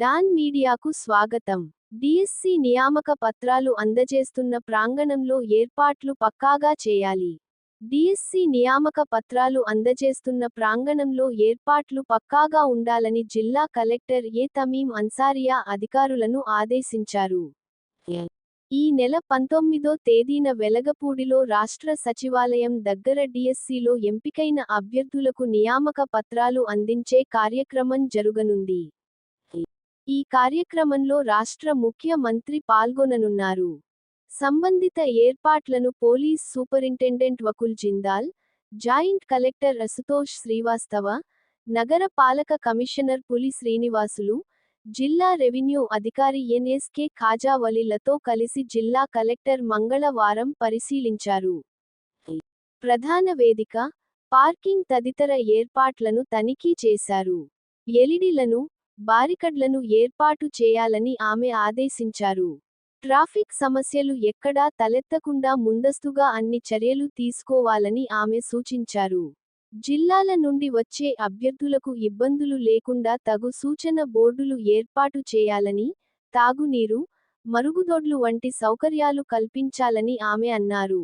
Don మీడియాకు స్వాగతం. DSC నియామక పత్రాలు అందజేస్తున్న ప్రాంగణంలో ఏర్పాట్లు పక్కాగా చేయాలి. డిఎస్సి నియామక పత్రాలు అందజేస్తున్న ప్రాంగణంలో ఏర్పాట్లు పక్కాగా ఉండాలని జిల్లా కలెక్టర్ ఏ తమీం అన్సారియా అధికారులను ఆదేశించారు. ఈ నెల పంతొమ్మిదో తేదీన వెలగపూడిలో రాష్ట్ర సచివాలయం దగ్గర డిఎస్సిలో ఎంపికైన అభ్యర్థులకు నియామక పత్రాలు అందించే కార్యక్రమం జరుగనుంది. ఈ కార్యక్రమంలో రాష్ట్ర ముఖ్యమంత్రి పాల్గొననున్నారు. సంబంధిత ఏర్పాట్లను police superintendent Vakul Jindal joint collector Ashutosh Srivastava నగర పాలక కమిషనర్ పులి శ్రీనివాసులు జిల్లా రెవెన్యూ అధికారి ఎన్ఎస్కే ఖాజావలిలతో కలిసి జిల్లా కలెక్టర్ మంగళవారం పరిశీలించారు. ప్రధాన వేదిక పార్కింగ్ తదితర ఏర్పాట్లను తనిఖీ చేశారు. ఎలిడిలను బారికడ్లను ఏర్పాటు చేయాలని ఆమె ఆదేశించారు. ట్రాఫిక్ సమస్యలు ఎక్కడా తలెత్తకుండా ముందస్తుగా అన్ని చర్యలు తీసుకోవాలని ఆమె సూచించారు. జిల్లాల నుండి వచ్చే అభ్యర్థులకు ఇబ్బందులు లేకుండా తగు సూచన బోర్డులు ఏర్పాటు చేయాలని తాగునీరు మరుగుదొడ్లు వంటి సౌకర్యాలు కల్పించాలని ఆమె అన్నారు.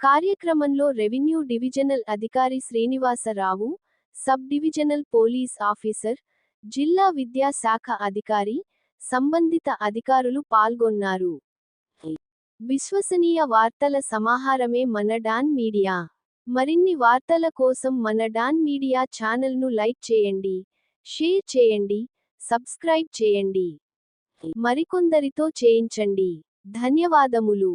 కార్యక్రమంలో రెవెన్యూ డివిజనల్ అధికారి Srinivasarao sub divisional police officer జిల్లా విద్యాశాఖ అధికారి సంబంధిత అధికారులు పాల్గొన్నారు. విశ్వసనీయ వార్తల సమాహారమే మన డాన్ మీడియా. మరిన్ని వార్తల కోసం మన డాన్ మీడియా ఛానల్ను లైక్ చేయండి షేర్ చేయండి సబ్స్క్రైబ్ చేయండి. మరికొందరితో చేయించండి. ధన్యవాదములు.